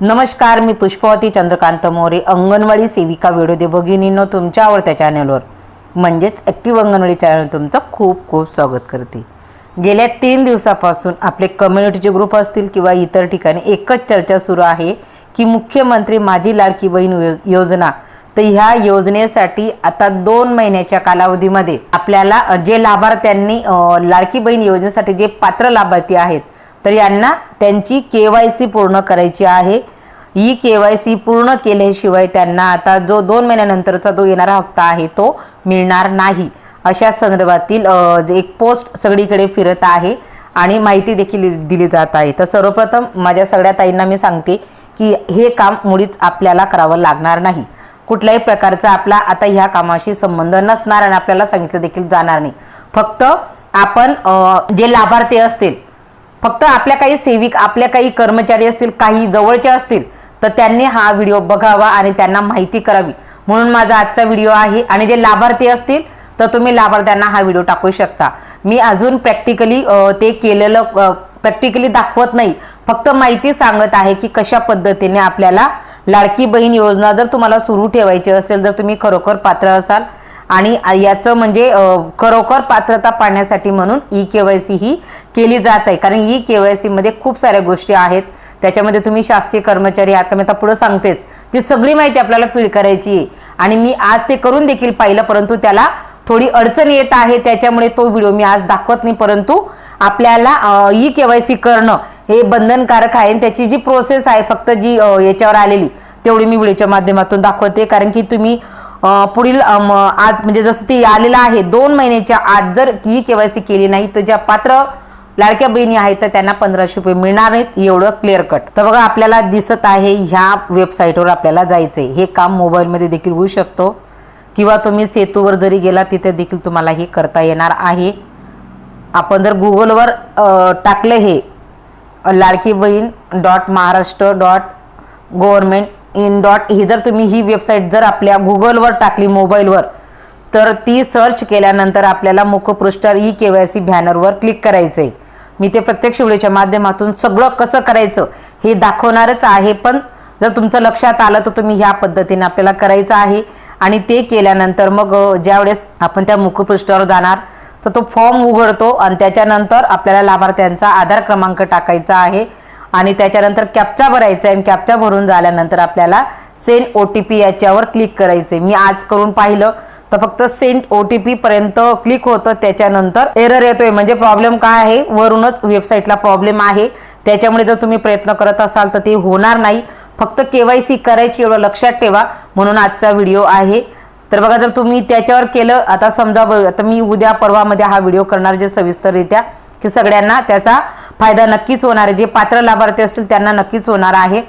नमस्कार मी पुष्पवती चंद्रकांत मोरे अंगणवाडी सेविका विडोदे भगिनींनो तुमच्या आवडत्या चॅनलवर म्हणजेच ॲक्टिव्ह अंगणवाडी चॅनल तुमचं खूप खूप स्वागत करते. गेल्या तीन दिवसापासून आपले कम्युनिटीचे ग्रुप असतील किंवा इतर ठिकाणी एकच चर्चा सुरू आहे की मुख्यमंत्री माझी लाडकी बहीण योजना. तर ह्या योजनेसाठी आता दोन महिन्याच्या कालावधीमध्ये आपल्याला जे लाभार्थ्यांनी लाडकी बहीण योजनेसाठी जे पात्र लाभार्थी आहेत तर यांना त्यांची के वाय सी पूर्ण करायची आहे. ही के वाय सी पूर्ण केल्याशिवाय त्यांना आता जो दोन महिन्यानंतरचा जो येणारा हप्ता आहे तो मिळणार नाही. अशा संदर्भातील जे एक पोस्ट सगळीकडे फिरत आहे आणि माहिती देखील दिली जात आहे. तर सर्वप्रथम माझ्या सगळ्या ताईंना मी सांगते की हे काम मुळीच आपल्याला करावं लागणार नाही. कुठल्याही प्रकारचा आपला आता ह्या कामाशी संबंध नसणार आणि आपल्याला सांगितलं देखील जाणार नाही. फक्त आपण जे लाभार्थी असतील फक्त आपल्या काही सेविक आपल्या काही कर्मचारी असतील काही जवळचे असतील तर त्यांनी हा व्हिडिओ बघावा आणि त्यांना माहिती करावी. म्हणून माझा आजचा व्हिडिओ आहे. आणि जे लाभार्थी असतील तर तुम्ही लाभार्थ्यांना हा व्हिडिओ टाकू शकता. मी अजून प्रॅक्टिकली ते केलेलं प्रॅक्टिकली दाखवत नाही. फक्त माहिती सांगत आहे की कशा पद्धतीने आपल्याला लाडकी बहीण योजना जर तुम्हाला सुरू ठेवायची असेल जर तुम्ही खरोखर पात्र असाल आणि याचं म्हणजे खरोखर पात्रता पाडण्यासाठी म्हणून ई के वाय सी ही केली जात आहे. कारण ई के वाय सीमध्ये खूप साऱ्या गोष्टी आहेत. त्याच्यामध्ये तुम्ही शासकीय कर्मचारी आहात. का मी आता पुढं सांगतेच. ती सगळी माहिती आपल्याला फीड करायची आहे. आणि मी आज ते करून देखील पाहिलं परंतु त्याला थोडी अडचण येत आहे. त्याच्यामुळे तो व्हिडिओ मी आज दाखवत नाही परंतु आपल्याला ई के वाय सी करणं हे बंधनकारक आहे. आणि त्याची जी प्रोसेस आहे फक्त जी याच्यावर आलेली तेवढी मी व्हिडिओच्या माध्यमातून दाखवते. कारण की तुम्ही पुढील आज म्हणजे जसं ते आलेलं आहे दोन महिन्याच्या आत जर ही केवायसी केली नाही तर ज्या पात्र लाडक्या बहिणी आहेत तर त्यांना पंधराशे रुपये मिळणार नाहीत एवढं क्लिअर कट तर बघा आपल्याला दिसत आहे ह्या वेबसाईटवर आपल्याला जायचंय. हे काम मोबाईलमध्ये देखील होऊ शकतो. किंवा तुम्ही सेतूवर जरी गेला तिथे देखील तुम्हाला हे करता येणार आहे. आपण जर गुगलवर टाकलं हे Ladki Bahin dot Maharashtra dot government in dot ही जर तुम्ही ही वेबसाईट जर आपल्या गुगलवर टाकली मोबाईलवर तर ती सर्च केल्यानंतर आपल्याला मुखपृष्ठावर ई के वाय सी बॅनरवर क्लिक करायचं आहे मी ते प्रत्यक्ष व्हिडिओच्या माध्यमातून सगळं कसं करायचं हे दाखवणारच आहे पण जर तुमचं लक्षात आलं तर तुम्ही ह्या पद्धतीने आपल्याला करायचं आहे. आणि ते केल्यानंतर मग ज्यावेळेस आपण त्या मुखपृष्ठावर जाणार तर तो फॉर्म उघडतो आणि त्याच्यानंतर आपल्याला लाभार्थ्यांचा आधार क्रमांक टाकायचा आहे. आणि त्याच्यानंतर कॅप्चा भरायचा आहे. आणि कॅप्चा भरून झाल्यानंतर आपल्याला सेंड ओ टी पी याच्यावर क्लिक करायचे मी आज करून पाहिलं तर फक्त सेंड ओ टी पी पर्यंत क्लिक होतं. त्याच्यानंतर एरर येतोय. म्हणजे प्रॉब्लेम काय आहे? वरूनच वेबसाईटला प्रॉब्लेम आहे. त्याच्यामुळे जर तुम्ही प्रयत्न करत असाल तर ते होणार नाही. फक्त केवायसी करायची एवढं लक्षात ठेवा. म्हणून आजचा व्हिडिओ आहे. तर बघा जर तुम्ही त्याच्यावर केलं आता समजा आता मी उद्या परवामध्ये हा व्हिडिओ करणार जे सविस्तररित्या की सगळ्यांना त्याचा फायदा नक्कीच होणार आहे. जे पात्र लाभार्थी असतील त्यांना नक्कीच होणार आहे.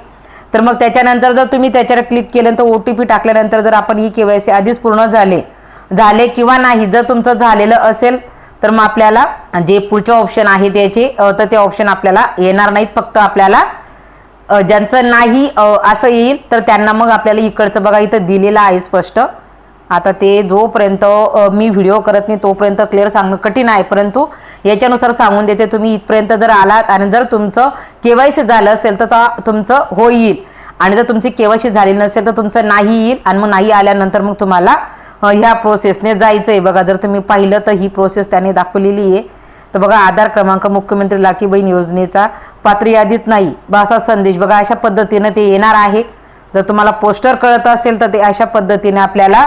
तर मग त्याच्यानंतर जर तुम्ही त्याच्यावर क्लिक केल्यानंतर ओ टी पी टाकल्यानंतर जर आपण ई के वाय सी आधीच पूर्ण झाले झाले किंवा नाही जर तुमचं झालेलं असेल तर मग आपल्याला जे पुढचे ऑप्शन आहे त्याचे तर ते ऑप्शन आपल्याला येणार नाहीत. फक्त आपल्याला ज्यांचं नाही असं येईल तर त्यांना मग आपल्याला इकडचं बघा इथं दिलेलं आहे स्पष्ट. आता ते जोपर्यंत मी व्हिडिओ करत नाही तोपर्यंत क्लिअर सांगणं कठीण आहे. परंतु याच्यानुसार सांगून देते तुम्ही इथपर्यंत जर आलात आणि जर तुमचं केवायसी झालं असेल तर ता- तुमचं होईल आणि जर तुमची केवायसी झाली नसेल तर तुमचं नाही येईल आणि मग नाही आल्यानंतर मग तुम्हाला ह्या प्रोसेसने जायचं आहे बघा जर तुम्ही पाहिलं तर ही प्रोसेस त्याने दाखवलेली आहे. तर बघा आधार क्रमांक मुख्यमंत्री लाकी बहीण योजनेचा पात्र यादीत नाही. बा असा संदेश बघा अशा पद्धतीनं ते येणार आहे. जर तुम्हाला पोस्टर कळत असेल तर ते अशा पद्धतीने आपल्याला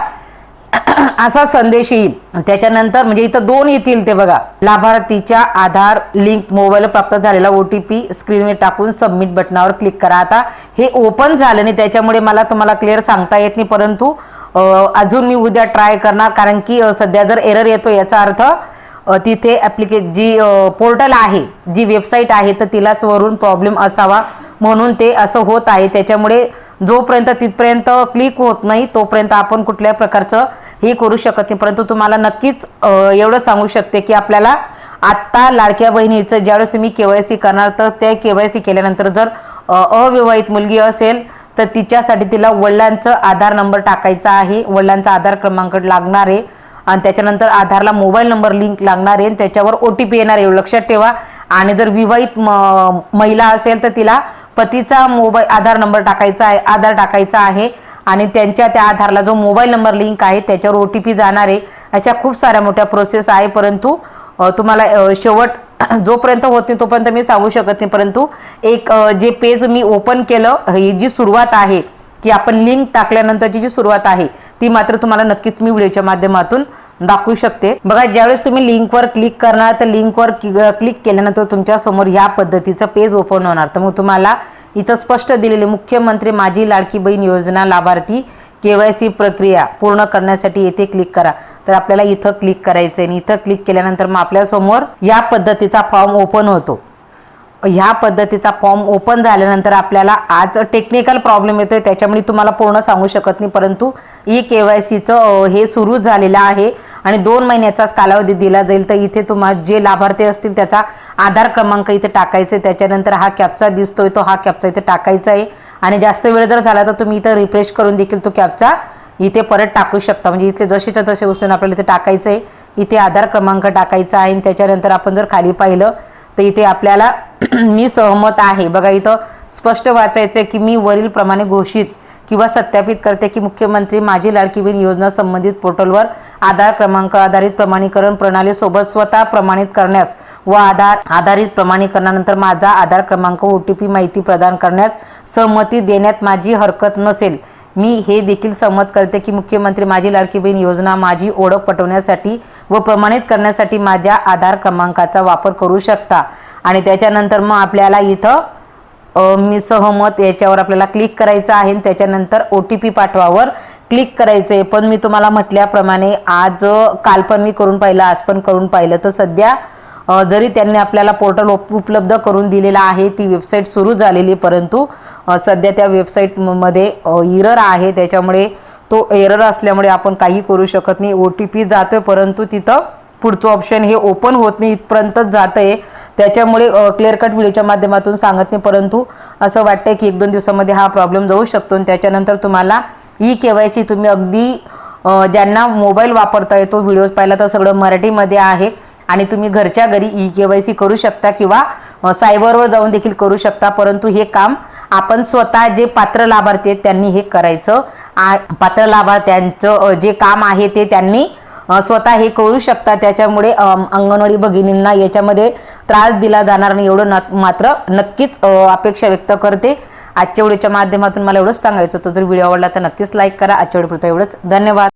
असा संदेश येईल. त्याच्यानंतर म्हणजे इथं दोन येतील ते बघा. लाभार्थीच्या आधार लिंक मोबाईल प्राप्त झालेला ओ टी पी स्क्रीनवर टाकून सबमिट बटनावर क्लिक करा. आता हे ओपन झालं नाही त्याच्यामुळे मला तुम्हाला क्लिअर सांगता येत नाही परंतु अजून मी उद्या ट्राय करणार कारण की सध्या जर एरर येतो याचा अर्थ तिथे ॲप्लिके जी पोर्टल आहे जी वेबसाईट आहे तर तिलाच वरून प्रॉब्लेम असावा म्हणून ते असं होत आहे. त्याच्यामुळे जोपर्यंत तिथपर्यंत क्लिक होत नाही तोपर्यंत आपण कुठल्या प्रकारचं हे करू शकत नाही. परंतु तुम्हाला नक्कीच एवढं सांगू शकते की आपल्याला आत्ता लाडक्या बहिणीचं ज्यावेळेस तुम्ही के वाय सी करणार तर त्या के वाय सी केल्यानंतर जर अविवाहित मुलगी असेल तर तिच्यासाठी तिला वडिलांचं आधार नंबर टाकायचा आहे. वडिलांचा आधार क्रमांक लागणार आहे. आणि त्याच्यानंतर आधारला मोबाईल नंबर लिंक लागणार आहे. आणि त्याच्यावर ओ टी पी येणार आहे. एवढं लक्षात ठेवा. आणि जर विवाहित म- महिला असेल तर तिला पतीचा मोबाईल आधार नंबर टाकायचा आहे आधार टाकायचा आहे आणि त्यांच्या त्या आधारला जो मोबाईल नंबर लिंक आहे त्याच्यावर ओ टी पी जाणार आहे. अशा खूप साऱ्या मोठ्या प्रोसेस आहे परंतु तुम्हाला शेवट जोपर्यंत होत नाही तोपर्यंत मी सांगू शकत नाही. परंतु एक जे पेज मी ओपन केलं ही जी सुरुवात आहे की आपण लिंक टाकल्यानंतरची जी सुरुवात आहे ती मात्र तुम्हाला नक्कीच मी व्हिडिओच्या माध्यमातून दाखवू शकते. बघा ज्यावेळेस तुम्ही लिंकवर क्लिक करणार तर लिंकवर क्लिक केल्यानंतर तुमच्यासमोर ह्या पद्धतीचं पेज ओपन होणार. तर मग तुम्हाला इथं स्पष्ट दिलेले मुख्यमंत्री माझी लाडकी बहीण योजना लाभार्थी केवायसी प्रक्रिया पूर्ण करण्यासाठी येथे क्लिक करा. तर आपल्याला इथं क्लिक करायचं आहे आणि इथं क्लिक केल्यानंतर मग आपल्यासमोर या पद्धतीचा फॉर्म ओपन होतो. ह्या पद्धतीचा फॉर्म ओपन झाल्यानंतर आपल्याला आज टेक्निकल प्रॉब्लेम येतो आहे त्याच्यामुळे तुम्हाला पूर्ण सांगू शकत नाही. परंतु ई के वाय सीचं हे सुरू झालेलं आहे आणि दोन महिन्याचाच कालावधी दिला जाईल. तर इथे तुम्हाला जे लाभार्थी असतील त्याचा आधार क्रमांक इथे टाकायचा आहे. त्याच्यानंतर हा कॅपचा दिसतोय तो हा कॅपचा इथे टाकायचा आहे. आणि जास्त वेळ जर झाला तर तुम्ही इथं रिफ्रेश करून देखील तो कॅपचा इथे परत टाकू शकता. म्हणजे इथे जसेच्या तसे उचलून आपल्याला इथे टाकायचं आहे इथे आधार क्रमांक टाकायचा आहे आणि त्याच्यानंतर आपण जर खाली पाहिलं तर इथे आपल्याला मी सहमत आहे. बघा इथं स्पष्ट वाचायचं आहे की मी वरील प्रमाणे घोषित किंवा सत्यापित करते की मुख्यमंत्री माझी लाडकी बहीण योजना संबंधित पोर्टलवर आधार क्रमांक आधारित प्रमाणीकरण प्रणालीसोबत स्वतः प्रमाणित करण्यास व आधार आधारित प्रमाणीकरणानंतर माझा आधार क्रमांक ओ टी पी माहिती प्रदान करण्यास सहमती देण्यात माझी हरकत नसेल. मी हे देखील सहमत करते की मुख्यमंत्री माझी लाडकी बहीण योजना माझी ओळख पटवण्यासाठी व प्रमाणित करण्यासाठी माझ्या आधार क्रमांकाचा वापर करू शकता. आणि त्याच्यानंतर मग आपल्याला इथं मी सहमत याच्यावर आपल्याला क्लिक करायचं आहे आणि त्याच्यानंतर ओ टी पी पाठवावर क्लिक करायचं आहे. पण मी तुम्हाला म्हटल्याप्रमाणे आज काल पण मी करून पाहिलं आज पण करून पाहिलं. तर सध्या जरी त्यांनी आपल्याला पोर्टल उपलब्ध करून दिलेला आहे ती वेबसाईट सुरू झालेली परंतु सध्या त्या वेबसाईटमध्ये इरर आहे. त्याच्यामुळे तो एरर असल्यामुळे आपण काही करू शकत नाही. ओ टी पी जातो आहे परंतु तिथं पुढचं ऑप्शन हे ओपन होत नाही इथपर्यंतच जात आहे त्याच्यामुळे क्लिअर कट व्हिडिओच्या माध्यमातून सांगत नाही परंतु असं वाटतंय की एक दोन दिवसामध्ये हा प्रॉब्लेम जाऊ शकतो आणि त्याच्यानंतर तुम्हाला ई के वाय सी तुम्ही अगदी ज्यांना मोबाईल वापरता येतो व्हिडिओ पाहिला तर सगळं मराठीमध्ये आहे. आणि तुम्ही घरच्या घरी ई के वाय सी करू शकता किंवा सायबरवर जाऊन देखील करू शकता. परंतु हे काम आपण स्वतः जे पात्र लाभार्थी आहेत त्यांनी हे करायचं आ- पात्र लाभार्थ्यांचं जे काम आहे ते त्यांनी स्वतः हे करू शकता. त्याच्यामुळे अंगणवाडी भगिनींना याच्यामध्ये त्रास दिला जाणार नाही. एवढं ना- मात्र नक्कीच अपेक्षा व्यक्त करते. आजच्या व्हिडिओच्या माध्यमातून मला एवढंच सांगायचं होतं. जर व्हिडिओ आवडला तर नक्कीच लाईक करा. आजच्या व्हिडिओ एवढंच. धन्यवाद.